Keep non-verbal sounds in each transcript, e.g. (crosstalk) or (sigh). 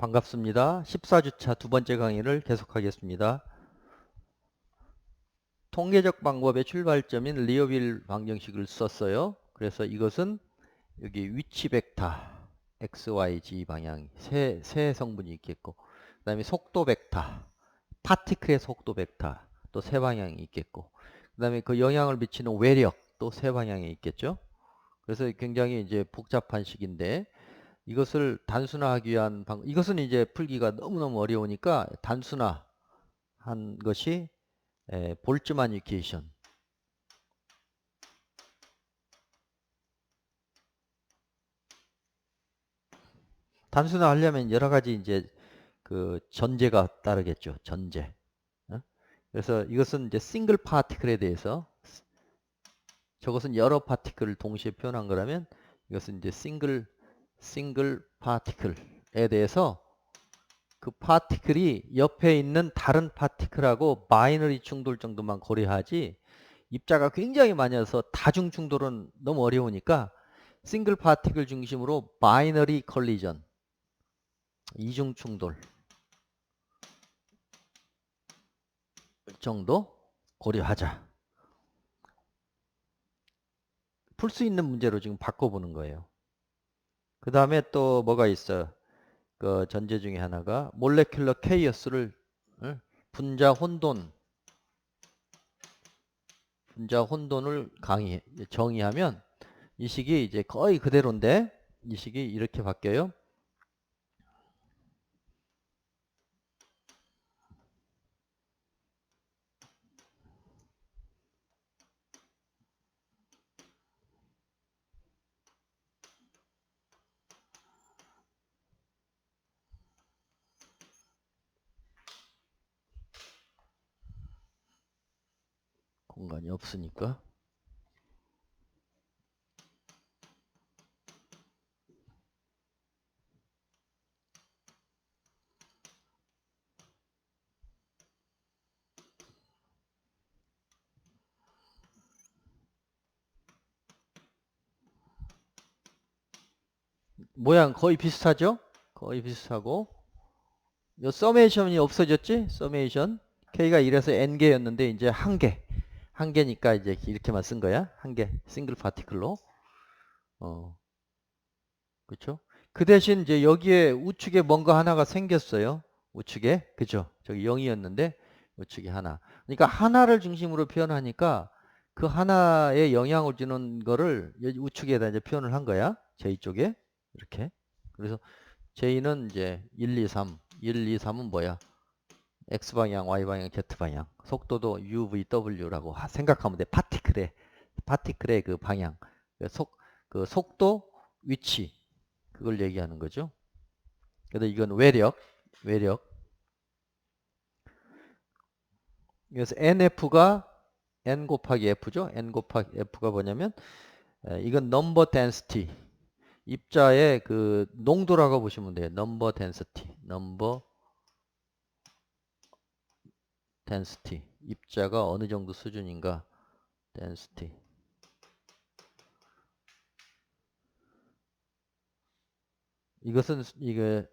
반갑습니다. 14주차 두 번째 강의를 계속하겠습니다. 통계적 방법의 출발점인 리어빌 방정식을 썼어요. 그래서 이것은 여기 위치 벡터 x, y, z 방향 세, 세 성분이 있겠고 그 다음에 속도 벡터 파티클의 속도 벡터 또 세 방향이 있겠고 그 다음에 그 영향을 미치는 외력 또 세 방향이 있겠죠. 그래서 굉장히 이제 복잡한 식인데 이것을 단순화하기 위한 방법 이것은 이제 풀기가 너무너무 어려우니까 단순화한 것이 에, 볼츠만 이케이션 단순화하려면 여러 가지 이제 그 전제가 따르겠죠 전제 어? 그래서 이것은 이제 싱글 파티클에 대해서 저것은 여러 파티클을 동시에 표현한 거라면 이것은 이제 싱글 싱글 파티클에 대해서 그 파티클이 옆에 있는 다른 파티클하고 바이너리 충돌 정도만 고려하지 입자가 굉장히 많아서 다중 충돌은 너무 어려우니까 싱글 파티클 중심으로 바이너리 컬리전 이중 충돌 정도 고려하자. 풀 수 있는 문제로 지금 바꿔보는 거예요. 그 다음에 또 뭐가 있어? 그 전제 중에 하나가 몰레큘러 케이어스를 분자 혼돈 분자 혼돈을 강의 정의하면 이 식이 이제 거의 그대로인데 이 식이 이렇게 바뀌어요. 공간이 없으니까? 모양 거의 비슷하죠? 거의 비슷하고. 요 서메이션이 없어졌지? 서메이션 K가 1에서 N개였는데 이제 한개 한 개니까 이제 이렇게만 쓴 거야. 한 개, 싱글 파티클로. 어. 그쵸? 그 대신 이제 여기에 우측에 뭔가 하나가 생겼어요. 우측에. 그죠? 저기 0이었는데 우측에 하나. 그러니까 하나를 중심으로 표현하니까 그 하나에 영향을 주는 거를 우측에다 이제 표현을 한 거야. J 쪽에. 이렇게. 그래서 J는 이제 1, 2, 3. 1, 2, 3은 뭐야? X방향, Y방향, Z방향 속도도 UVW라고 생각하면 돼. 파티클의 파티클의 그 방향 그 속, 그 속도, 위치 그걸 얘기하는 거죠. 그래서 이건 외력, 외력 그래서 NF가 N 곱하기 F죠. N 곱하기 F가 뭐냐면 이건 넘버 덴시티 입자의 그 농도라고 보시면 돼요. 넘버 덴시티, 넘버 density 입자가 어느 정도 수준인가 density 이것은 이게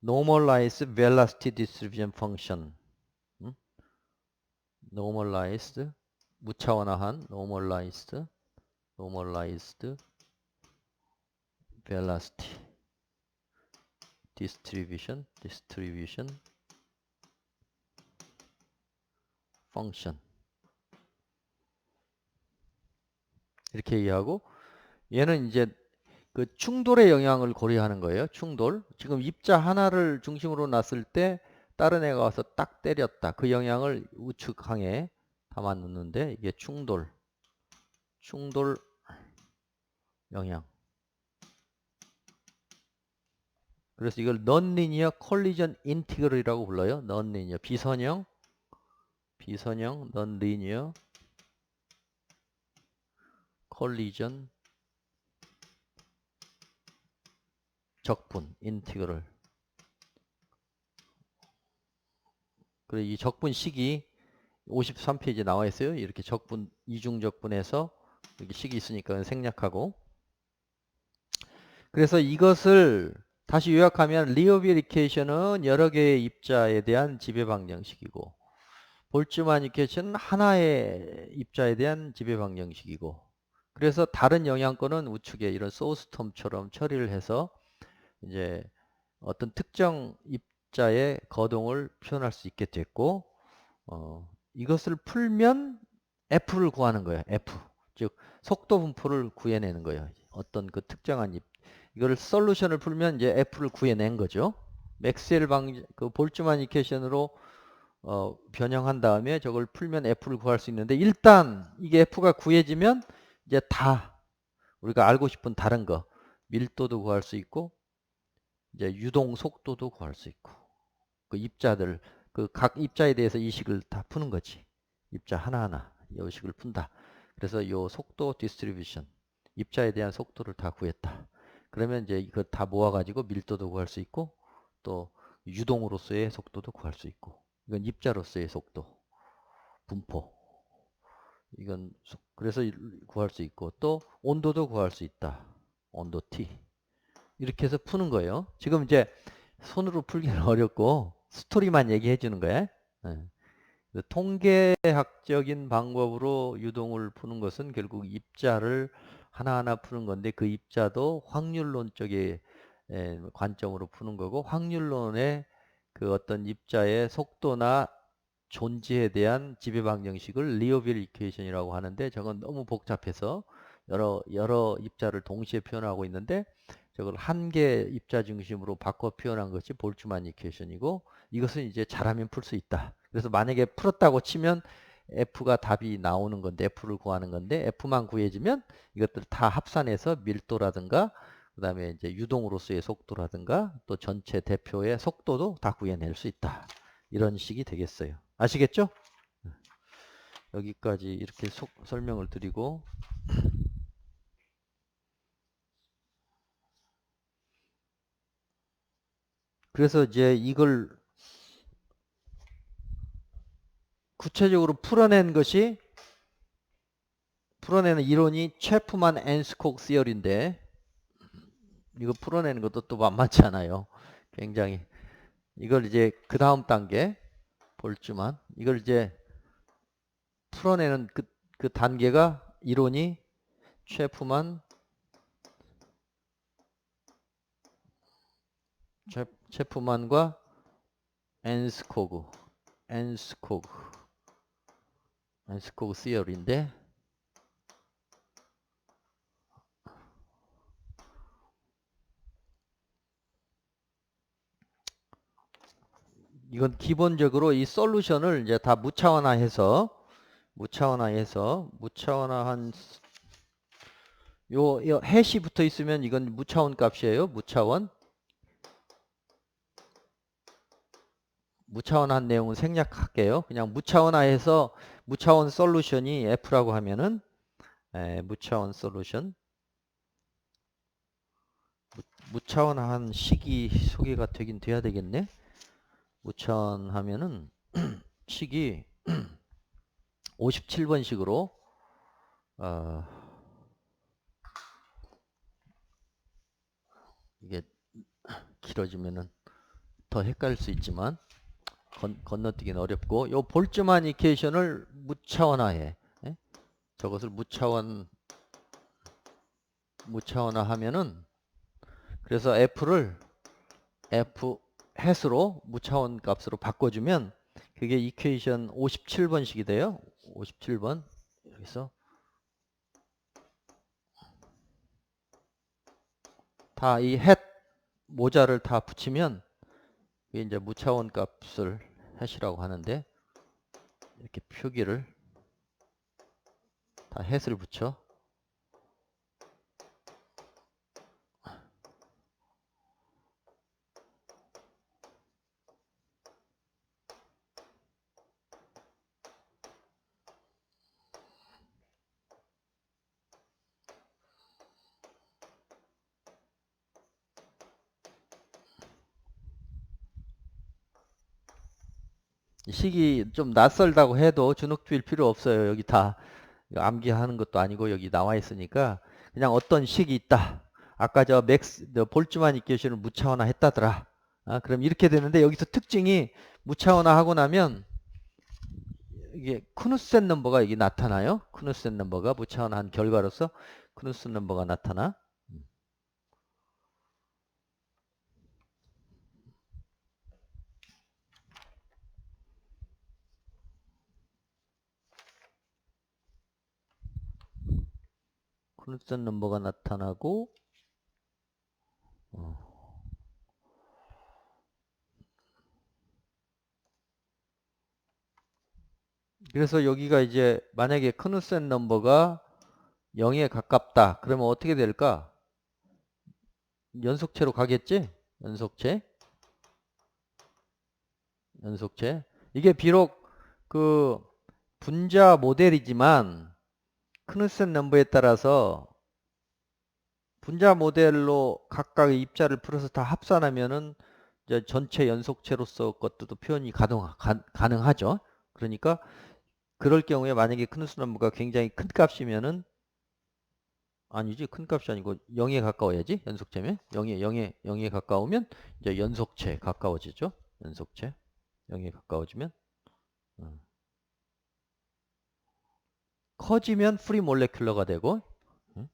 normalized velocity distribution function 음? normalized 무차원화한 normalized normalized velocity distribution distribution function 이렇게 얘기하고 얘는 이제 그 충돌의 영향을 고려하는 거예요. 충돌. 지금 입자 하나를 중심으로 놨을 때 다른 애가 와서 딱 때렸다. 그 영향을 우측 항에 담아 놓는데 이게 충돌. 충돌 영향. 그래서 이걸 non-linear collision integral이라고 불러요. non-linear 비선형 비선형 non-linear collision 적분 인티그럴 그래 이 적분식이 53페이지에 나와 있어요. 이렇게 적분 이중 적분에서 여기 식이 있으니까 생략하고. 그래서 이것을 다시 요약하면 리어비리케이션은 여러 개의 입자에 대한 지배 방정식이고 볼츠마니케이션은 하나의 입자에 대한 지배 방정식이고 그래서 다른 영향권은 우측에 이런 소스텀처럼 처리를 해서 이제 어떤 특정 입자의 거동을 표현할 수 있게 됐고 어, 이것을 풀면 F를 구하는 거예요. F. 즉 속도 분포를 구해내는 거예요. 어떤 그 특정한 입 이거를 솔루션을 풀면 이제 F를 구해낸 거죠. 맥스웰 방, 그 볼츠만 이케이션으로 어, 변형한 다음에 저걸 풀면 F를 구할 수 있는데 일단 이게 F가 구해지면 이제 다 우리가 알고 싶은 다른 거 밀도도 구할 수 있고 이제 유동 속도도 구할 수 있고 그 입자들 그 각 입자에 대해서 이 식을 다 푸는 거지. 입자 하나하나 이 식을 푼다. 그래서 요 속도 디스트리뷰션 입자에 대한 속도를 다 구했다. 그러면 이제 이거 다 모아가지고 밀도도 구할 수 있고 또 유동으로서의 속도도 구할 수 있고 이건 입자로서의 속도 분포 이건 그래서 구할 수 있고 또 온도도 구할 수 있다. 온도 T 이렇게 해서 푸는 거예요. 지금 이제 손으로 풀기는 (laughs) 어렵고 스토리만 얘기해 주는 거예요. 네. 통계학적인 방법으로 유동을 푸는 것은 결국 입자를 하나하나 푸는 건데 그 입자도 확률론 쪽의 관점으로 푸는 거고 확률론의 그 어떤 입자의 속도나 존재에 대한 지배방 정식을 리오빌 이퀘이션이라고 하는데 저건 너무 복잡해서 여러 여러 입자를 동시에 표현하고 있는데 저걸 한 개 입자 중심으로 바꿔 표현한 것이 볼츠만 이퀘이션이고 이것은 이제 잘하면 풀 수 있다. 그래서 만약에 풀었다고 치면 F가 답이 나오는 건데 F를 구하는 건데 F만 구해지면 이것들 다 합산해서 밀도라든가 그 다음에 이제 유동으로서의 속도라든가 또 전체 대표의 속도도 다 구해낼 수 있다. 이런 식이 되겠어요. 아시겠죠? 여기까지 이렇게 속, 설명을 드리고 (clears throat) 그래서 이제 이걸 구체적으로 풀어낸 것이 풀어내는 이론이 체프만 앤스콕 시얼인데 이거 풀어내는 것도 또 만만치 않아요. 굉장히 이걸 이제 그 다음 단계 볼지만 이걸 이제 풀어내는 그, 그 단계가 이론이 체프만 체프만과 앤스코그 앤스코그 스코그 시얼인데 이건 기본적으로 이 솔루션을 이제 다 무차원화해서 무차원화해서 무차원화한 요, 요 해시 붙어 있으면 이건 무차원 값이에요. 무차원 무차원한 내용은 생략할게요. 그냥 무차원화해서 무차원 솔루션이 F라고 하면은 에, 무차원 솔루션 무차원한 식이 소개가 되긴 돼야 되겠네. 무차원하면은 (clears throat) 식이 (clears throat) 57번식으로 어, 이게 길어지면은 더 헷갈릴 수 있지만 건, 건너뛰기는 어렵고 요 볼즈만 이케이션을 무차원화해. 예? 저것을 무차원 무차원화 하면은 그래서 f를 f 햇으로 무차원 값으로 바꿔주면 그게 이퀘이션 57번식이 돼요. 57번. 여기서. 다이햇 모자를 다 붙이면 이게 이제 무차원 값을 해시라고 하는데 이렇게 표기를 다 햇을 붙여 식이 좀 낯설다고 해도 주눅들 필요 없어요. 여기 다 암기하는 것도 아니고 여기 나와 있으니까 그냥 어떤 식이 있다. 아까 저 맥스 저 볼츠만 이퀘이션을 무차원화 했다더라. 아, 그럼 이렇게 되는데 여기서 특징이 무차원화 하고 나면 이게 크누센 넘버가 이게 나타나요. 크누센 넘버가 무차원화한 결과로서 크누센 넘버가 나타나. 크누센 넘버가 나타나고 어. 그래서 여기가 이제 만약에 크누센 넘버가 0에 가깝다. 그러면 어떻게 될까? 연속체로 가겠지? 연속체. 연속체. 이게 비록 그 분자 모델이지만 크누센 넘버에 따라서 분자 모델로 각각의 입자를 풀어서 다 합산하면은 이제 전체 연속체로서 것도 표현이 가능, 가, 가능하죠. 그러니까 그럴 경우에 만약에 크누스 넘버가 굉장히 큰 값이면은 아니지 큰 값이 아니고 0에 가까워야지 연속체면 0에 0에 0에 가까우면 이제 연속체 가까워지죠 연속체 0에 가까워지면 음. 커지면 프리 몰레큘러가 되고 음.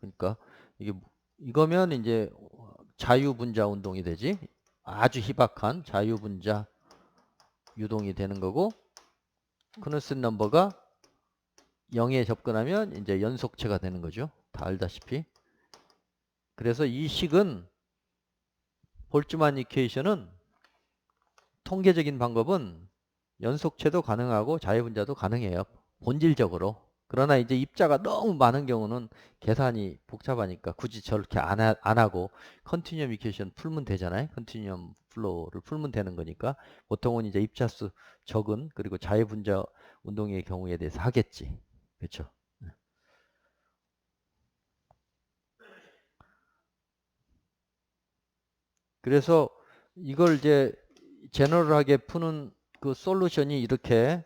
그러니까 이게 이거면 이제 자유분자 운동이 되지 아주 희박한 자유분자 유동이 되는 거고 크누슨 넘버가 0에 접근하면 이제 연속체가 되는 거죠. 다 알다시피. 그래서 이 식은 볼츠만 이퀘이션은 통계적인 방법은 연속체도 가능하고 자유분자도 가능해요. 본질적으로. 그러나 이제 입자가 너무 많은 경우는 계산이 복잡하니까 굳이 저렇게 안, 하, 안 하고 컨티뉴엄 이퀘이션 풀면 되잖아요. 컨티뉴엄 플로우를 풀면 되는 거니까 보통은 이제 입자수 적은 그리고 자유분자 운동의 경우에 대해서 하겠지. 그렇죠? 그래서 이걸 이제 제너럴하게 푸는 그 솔루션이 이렇게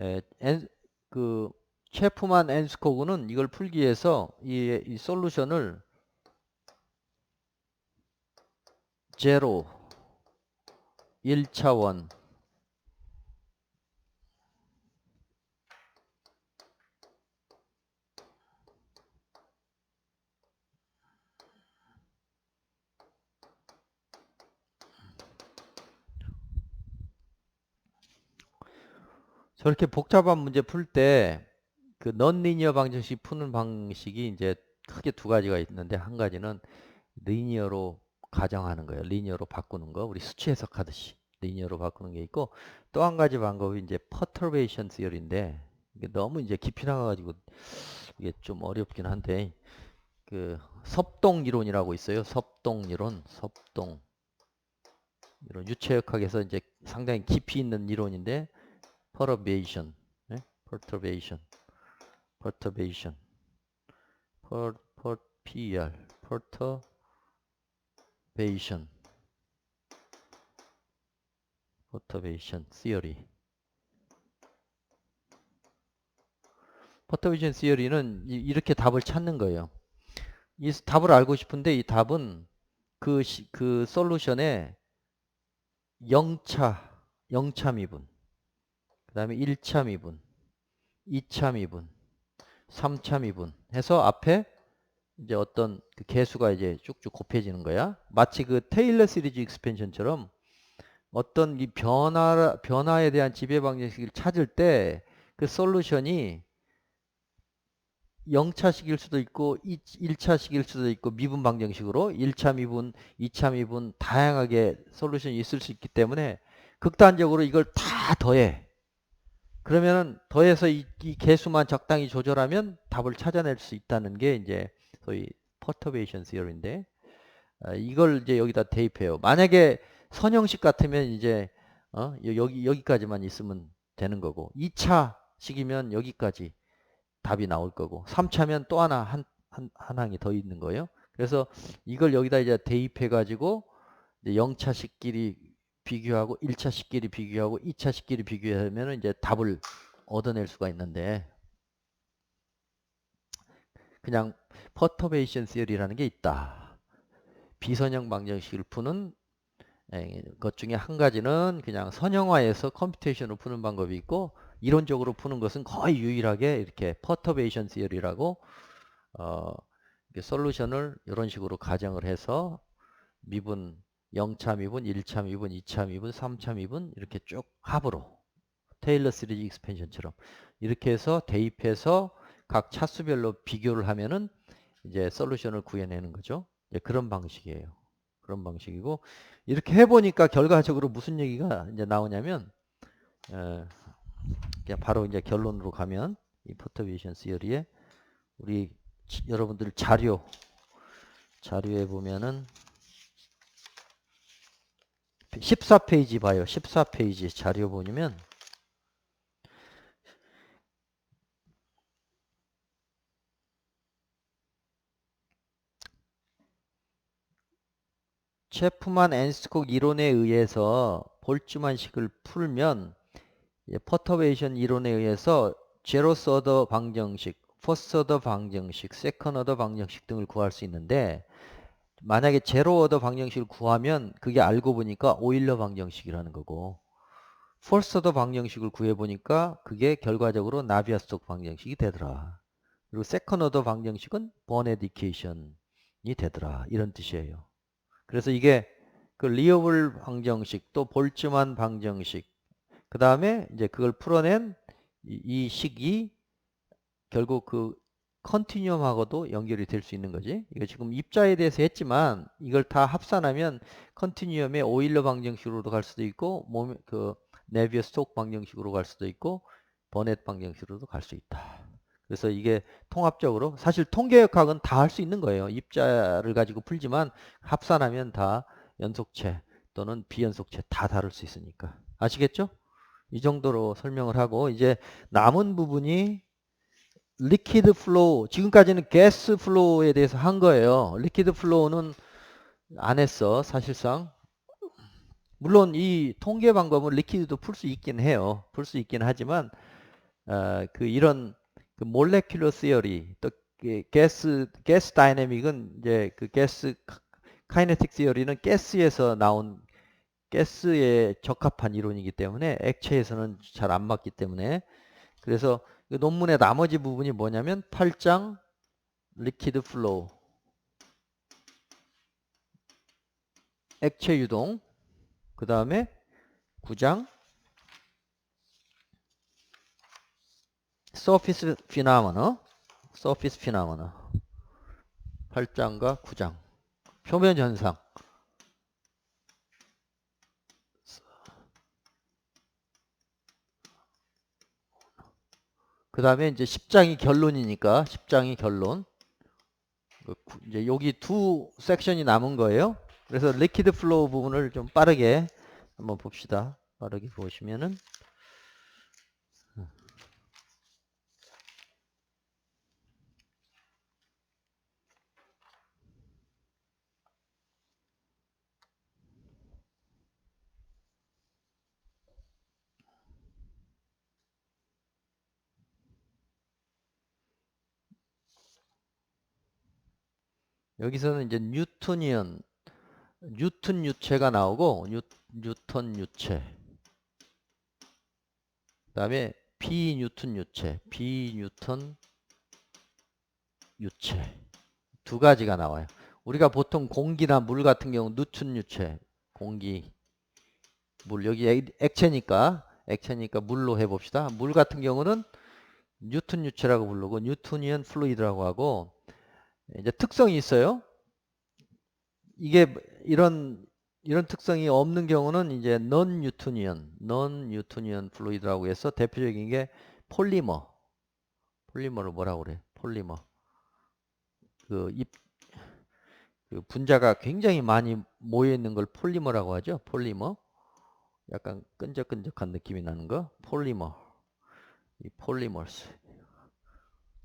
에, 엔, 그 체프만 앤스코그는 이걸 풀기 위해서 이, 이 솔루션을 제로 1차원 저렇게 복잡한 문제 풀 때 그 넌리니어 방정식 푸는 방식이 이제 크게 두 가지가 있는데 한 가지는 리니어로 가정하는 거예요. 리니어로 바꾸는 거. 우리 수치 해석하듯이 리니어로 바꾸는 게 있고 또 한 가지 방법이 이제 퍼터베이션 시어리인데 이게 너무 이제 깊이 나가가지고 이게 좀 어렵긴 한데 그 섭동 이론이라고 있어요. 섭동 이론, 섭동 이론 유체역학에서 이제 상당히 깊이 있는 이론인데 퍼터베이션, 네? 퍼터베이션 perturbation per, per, per perturbation perturbation theory perturbation theory는 이렇게 답을 찾는 거예요. 이 답을 알고 싶은데 이 답은 그, 시, 그 솔루션에 0차, 0차 미분, 그 다음에 1차 미분, 2차 미분, 3차 미분 해서 앞에 이제 어떤 그 개수가 이제 쭉쭉 곱해지는 거야. 마치 그 테일러 시리즈 익스펜션처럼 어떤 이 변화 변화에 대한 지배 방정식을 찾을 때 그 솔루션이 0차식일 수도 있고 1차식일 수도 있고 미분 방정식으로 1차 미분, 2차 미분 다양하게 솔루션이 있을 수 있기 때문에 극단적으로 이걸 다 더해. 그러면은 더해서 이, 이, 개수만 적당히 조절하면 답을 찾아낼 수 있다는 게 이제 소위 퍼터베이션 시어리인데 아, 이걸 이제 여기다 대입해요. 만약에 선형식 같으면 이제 어, 여기 여기까지만 있으면 되는 거고 2차 식이면 여기까지 답이 나올 거고 3차면 또 하나 한, 한, 한 항이 더 있는 거예요. 그래서 이걸 여기다 이제 대입해 가지고 0차식끼리 비교하고 1차식끼리 비교하고 2차식끼리 비교하면 이제 답을 얻어낼 수가 있는데 그냥 퍼터베이션 시어리라는 게 있다. 비선형 방정식을 푸는 에, 것 중에 한 가지는 그냥 선형화해서 컴퓨테이션으로 푸는 방법이 있고 이론적으로 푸는 것은 거의 유일하게 이렇게 퍼터베이션 시어리라고 어, 솔루션을 이런 식으로 가정을 해서 미분 0차 미분, 1차 미분, 2차 미분, 3차 미분 이렇게 쭉 합으로 테일러 시리즈 익스펜션처럼 이렇게 해서 대입해서 각 차수별로 비교를 하면은 이제 솔루션을 구해내는 거죠. 그런 방식이에요. 그런 방식이고 이렇게 해보니까 결과적으로 무슨 얘기가 이제 나오냐면 어, 그냥 바로 이제 결론으로 가면 이 포터비션 시어리에 우리 치- 여러분들 자료 자료에 보면은 14페이지 봐요. 14페이지 자료 보면 체프만 앤스콕 이론에 의해서 볼츠만식을 풀면 이제 퍼터베이션 이론에 의해서 제로스 어더 방정식, 퍼스트 어더 방정식, 세컨 어더 방정식 등을 구할 수 있는데 만약에 제로 어더 방정식을 구하면 그게 알고 보니까 오일러 방정식이라는 거고 퍼스트 어더 방정식을 구해 보니까 그게 결과적으로 나비아 스톡 방정식이 되더라. 그리고 세컨 어더 방정식은 버네디케이션이 되더라. 이런 뜻이에요. 그래서 이게 그 리어블 방정식 또 볼츠만 방정식 그 다음에 이제 그걸 풀어낸 이, 이 식이 결국 그 컨티뉴엄하고도 연결이 될 수 있는 거지. 이거 지금 입자에 대해서 했지만 이걸 다 합산하면 컨티뉴엄의 오일러 방정식으로도 갈 수도 있고 몸, 그 네비어 스톡 방정식으로 갈 수도 있고 버넷 방정식으로도 갈 수 있다. 그래서 이게 통합적으로 사실 통계역학은 다 할 수 있는 거예요. 입자를 가지고 풀지만 합산하면 다 연속체 또는 비연속체 다 다룰 수 있으니까. 아시겠죠? 이 정도로 설명을 하고 이제 남은 부분이 리퀴드 플로우 지금까지는 가스 플로우에 대해서 한 거예요. 리퀴드 플로우는 안 했어 사실상 물론 이 통계 방법은 리퀴드도 풀 수 있긴 해요. 풀 수 있긴 하지만 어, 그 이런 그 몰레큘러 시어리 또 가스 가스 다이내믹은 이제 그 가스 카이네틱 시어리는 가스에서 나온 가스에 적합한 이론이기 때문에 액체에서는 잘 안 맞기 때문에 그래서 그 논문의 나머지 부분이 뭐냐면 8장 리퀴드 플로우. 액체 유동. 그 다음에 9장 서피스 피나머너. 서피스 피나머너. 8장과 9장. 표면 현상 그 다음에 이제 10장이 결론이니까 10장이 결론. 이제 여기 두 섹션이 남은 거예요. 그래서 리퀴드 플로우 부분을 좀 빠르게 한번 봅시다. 빠르게 보시면은 여기서는 이제 뉴턴이언 뉴턴 유체가 나오고 뉴, 뉴턴 유체. 그 다음에 비뉴턴 유체 비뉴턴 유체. 두 가지가 나와요. 우리가 보통 공기나 물 같은 경우 뉴턴 유체 공기 물. 여기 액- 액체니까 액체니까 물로 해봅시다. 물 같은 경우는 뉴턴 유체라고 부르고 뉴토니언 플루이드라고 하고 이제 특성이 있어요. 이게 이런 이런 특성이 없는 경우는 이제 non 뉴토니언, non 뉴토니언 플루이드라고 해서 대표적인 게 폴리머. 폴리머를 뭐라고 그래? 폴리머. 그 입, 그 분자가 굉장히 많이 모여 있는 걸 폴리머라고 하죠. 폴리머. 약간 끈적끈적한 느낌이 나는 거. 폴리머. 이 폴리머스.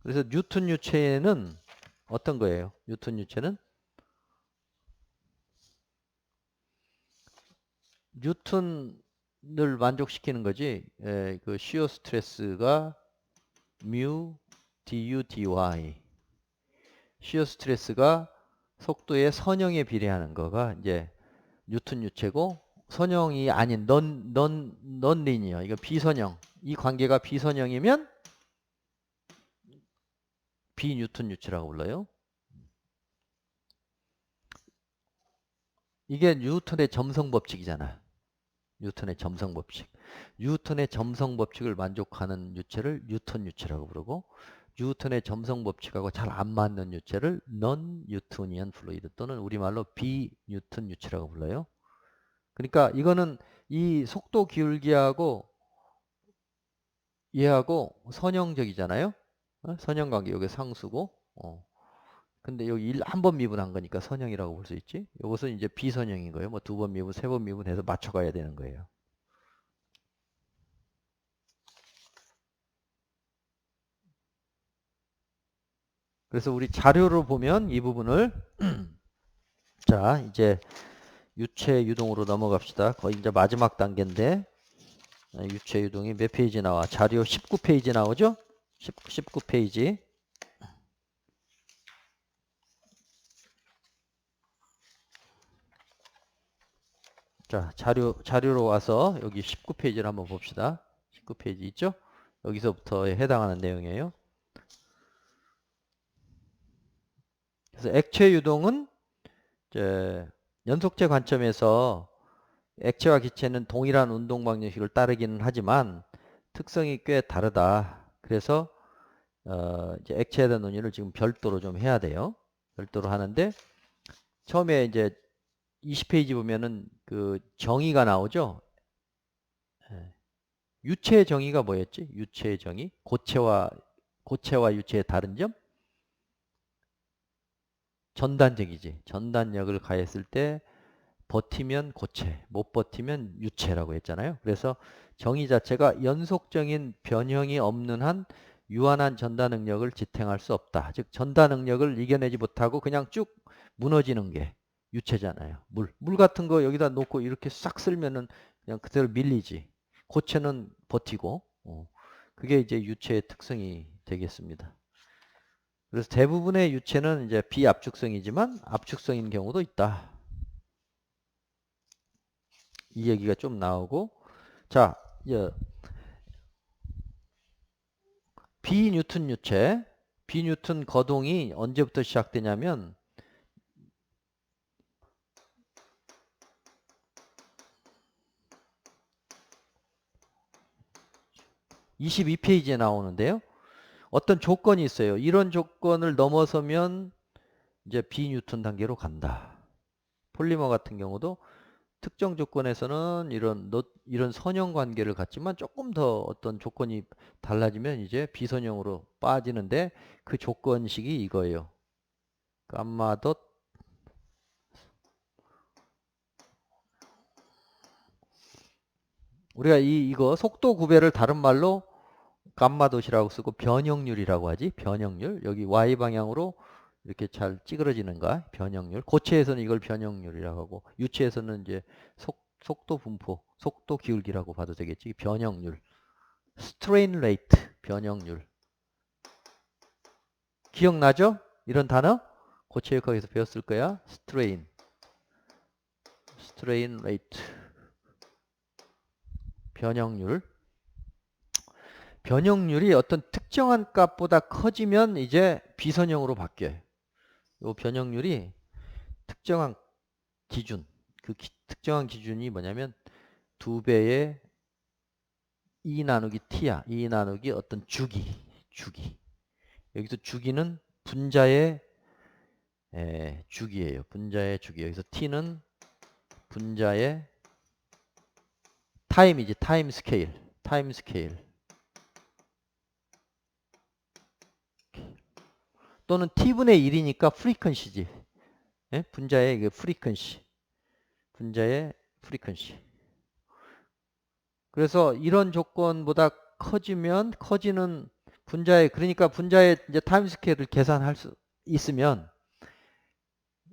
그래서 뉴턴 유체는 어떤 거예요? 뉴턴 유체는 뉴턴을 만족시키는 거지. 에, 그 시어 스트레스가 뮤 du dy 시어 스트레스가 속도의 선형에 비례하는 거가 이제 뉴턴 유체고 선형이 아닌 넌, 넌, 넌 리니어. 이거 비선형. 이 관계가 비선형이면 비뉴턴 유체라고 불러요. 이게 뉴턴의 점성 법칙이잖아. 뉴턴의 점성 법칙. 뉴턴의 점성 법칙을 만족하는 유체를 뉴턴 유체라고 부르고 뉴턴의 점성 법칙하고 잘 안 맞는 유체를 non 뉴턴이언 플루이드 또는 우리말로 비뉴턴 유체라고 불러요. 그러니까 이거는 이 속도 기울기하고 얘하고 선형적이잖아요. 어? 선형 관계 여기 상수고 어. 근데 여기 한번 미분한 거니까 선형이라고 볼 수 있지. 이것은 이제 비선형인 거예요. 뭐 두 번 미분, 세 번 미분해서 맞춰가야 되는 거예요. 그래서 우리 자료로 보면 이 부분을 (clears throat) 자 이제 유체 유동으로 넘어갑시다. 거의 이제 마지막 단계인데 아, 유체 유동이 몇 페이지 나와? 자료 19페이지 나오죠? 10, 19페이지 자 자료 자료로 와서 여기 19페이지를 한번 봅시다. 19페이지 있죠? 여기서부터 해당하는 내용이에요. 그래서 액체 유동은 이제 연속체 관점에서 액체와 기체는 동일한 운동 방정식을 따르기는 하지만 특성이 꽤 다르다. 그래서 어 이제 액체에 대한 논의를 지금 별도로 좀 해야 돼요. 별도로 하는데 처음에 이제 20페이지 보면은 그 정의가 나오죠. 예. 유체 정의가 뭐였지? 유체 정의? 고체와 고체와 유체의 다른 점? 전단적이지. 전단력을 가했을 때 버티면 고체, 못 버티면 유체라고 했잖아요. 그래서 정의 자체가 연속적인 변형이 없는 한 유한한 전단 능력을 지탱할 수 없다. 즉 전단 능력을 이겨내지 못하고 그냥 쭉 무너지는 게 유체잖아요. 물. 물 같은 거 여기다 놓고 이렇게 싹 쓸면은 그냥 그대로 밀리지. 고체는 버티고. 어. 그게 이제 유체의 특성이 되겠습니다. 그래서 대부분의 유체는 이제 비압축성이지만 압축성인 경우도 있다. 이 얘기가 좀 나오고 자, 비뉴튼 유체, 비뉴튼 거동이 언제부터 시작되냐면 22페이지에 나오는데요. 어떤 조건이 있어요. 이런 조건을 넘어서면 이제 비뉴턴 단계로 간다. 폴리머 같은 경우도 특정 조건에서는 이런 이런 선형 관계를 갖지만 조금 더 어떤 조건이 달라지면 이제 비선형으로 빠지는데 그 조건식이 이거예요. 감마 덧 우리가 이 이거 속도 구배를 다른 말로 감마도시라고 쓰고 변형률이라고 하지. 변형률. 여기 y 방향으로 이렇게 잘 찌그러지는가? 변형률. 고체에서는 이걸 변형률이라고 하고 유체에서는 이제 속, 속도 분포, 속도 기울기라고 봐도 되겠지. 변형률. strain rate, 변형률. 기억나죠? 이런 단어? 고체역학에서 배웠을 거야. strain. strain rate. 변형률. 변형률이 어떤 특정한 값보다 커지면 이제 비선형으로 바뀌어요. 이 변형률이 특정한 기준, 그 기, 특정한 기준이 뭐냐면 두 배의 2 나누기 t야. 2 나누기 어떤 주기, 주기. 여기서 주기는 분자의 에, 주기예요. 분자의 주기. 여기서 t는 분자의 타임이지. 타임 스케일. 타임 스케일. 또는 t분의 1이니까 프리퀀시지. 예? 분자의 그 프리퀀시. 분자의 프리퀀시. 그래서 이런 조건보다 커지면 커지는 분자의 그러니까 분자의 이제 타임 스케일을 계산할 수 있으면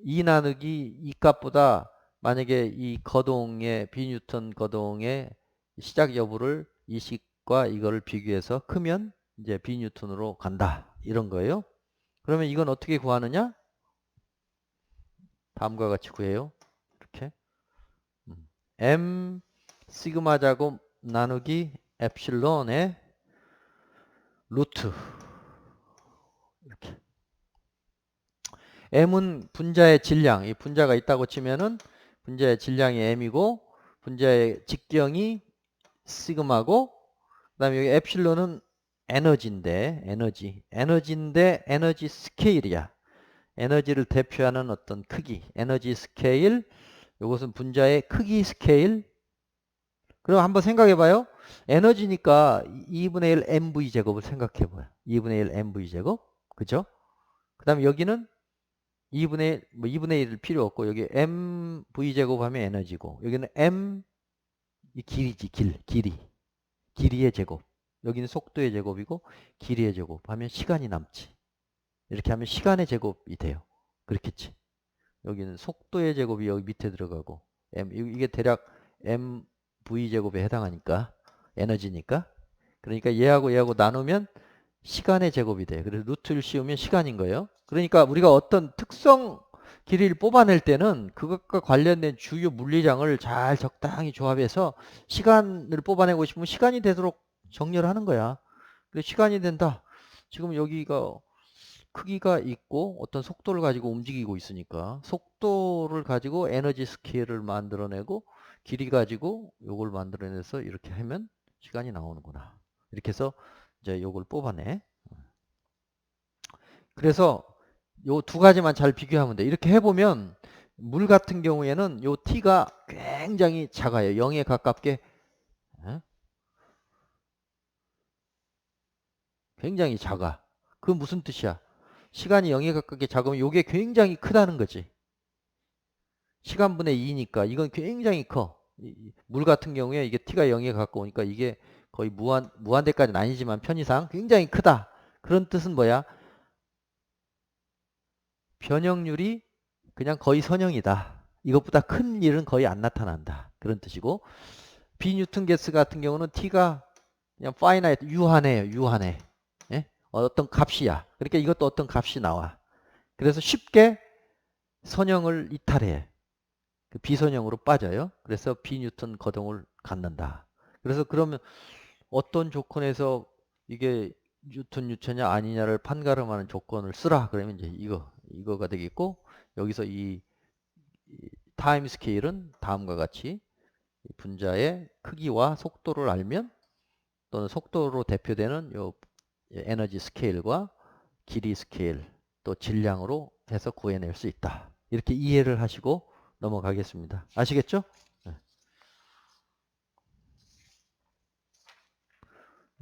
2 나누기 이 값보다 만약에 이 거동의 비뉴턴 거동의 시작 여부를 이 식과 이거를 비교해서 크면 이제 비뉴턴으로 간다. 이런 거예요. 그러면 이건 어떻게 구하느냐? 다음과 같이 구해요. 이렇게 음. m 시그마 제곱 나누기 엡실론의 루트 이렇게 m은 분자의 질량, 이 분자가 있다고 치면은 분자의 질량이 m이고 분자의 직경이 시그마고 그 다음에 여기 엡실론은 에너지인데 에너지 에너지인데 에너지 스케일이야. 에너지를 대표하는 어떤 크기, 에너지 스케일. 이것은 분자의 크기 스케일. 그럼 한번 생각해 봐요. 에너지니까 2분의 1 mv 제곱을 생각해 봐요. 2분의 1 mv 제곱. 그죠? 그 다음에 여기는 2분의 1, 뭐 2분의 1 필요 없고 여기 mv 제곱 하면 에너지고 여기는 m 이 길이지 길 길이 길이의 제곱 여기는 속도의 제곱이고 길이의 제곱 하면 시간이 남지. 이렇게 하면 시간의 제곱이 돼요. 그렇겠지? 여기는 속도의 제곱이 여기 밑에 들어가고 m 이게 대략 mv 제곱에 해당하니까 에너지니까. 그러니까 얘하고 얘하고 나누면 시간의 제곱이 돼요 그래서 루트를 씌우면 시간인 거예요. 그러니까 우리가 어떤 특성 길이를 뽑아낼 때는 그것과 관련된 주요 물리량을 잘 적당히 조합해서 시간을 뽑아내고 싶으면 시간이 되도록 정렬을 하는 거야. 그래 시간이 된다. 지금 여기가 크기가 있고 어떤 속도를 가지고 움직이고 있으니까 속도를 가지고 에너지 스케일을 만들어내고 길이 가지고 요걸 만들어내서 이렇게 하면 시간이 나오는구나. 이렇게 해서 이제 요걸 뽑아내. 그래서 요 두 가지만 잘 비교하면 돼. 이렇게 해보면 물 같은 경우에는 요 t가 굉장히 작아요. 0에 가깝게 에? 굉장히 작아. 그 무슨 뜻이야? 시간이 0에 가깝게 작으면 요게 굉장히 크다는 거지. 시간분의 2니까 이건 굉장히 커. 물 같은 경우에 이게 t가 0에 가까우니까 이게 거의 무한 무한대까지는 아니지만 편의상 굉장히 크다. 그런 뜻은 뭐야? 변형률이 그냥 거의 선형이다. 이것보다 큰 일은 거의 안 나타난다. 그런 뜻이고 비뉴튼 게스 같은 경우는 t가 그냥 파이나이트 유한해요. 유한해. 예? 어떤 값이야. 그러니까 이것도 어떤 값이 나와. 그래서 쉽게 선형을 이탈해. 그 비선형으로 빠져요. 그래서 비뉴턴 거동을 갖는다. 그래서 그러면 어떤 조건에서 이게 뉴턴 유체냐 아니냐를 판가름하는 조건을 쓰라. 그러면 이제 이거 이거가 되겠고 여기서 이, 이 타임 스케일은 다음과 같이 분자의 크기와 속도를 알면 또는 속도로 대표되는 요 에너지 스케일과 길이 스케일 또 질량으로 해서 구해낼 수 있다. 이렇게 이해를 하시고 넘어가겠습니다. 아시겠죠? 네.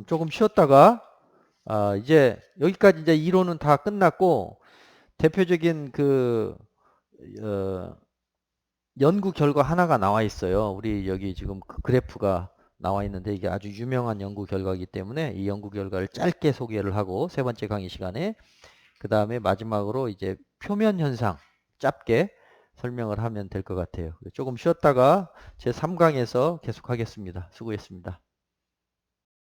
조금 쉬었다가 아, 이제 여기까지 이제 이론은 다 끝났고 대표적인 그 어, 연구 결과 하나가 나와 있어요. 우리 여기 지금 그 그래프가 나와 있는데 이게 아주 유명한 연구 결과이기 때문에 이 연구 결과를 짧게 소개를 하고 세 번째 강의 시간에 그 다음에 마지막으로 이제 표면 현상 짧게 설명을 하면 될 것 같아요. 조금 쉬었다가 제 3강에서 계속하겠습니다. 수고했습니다.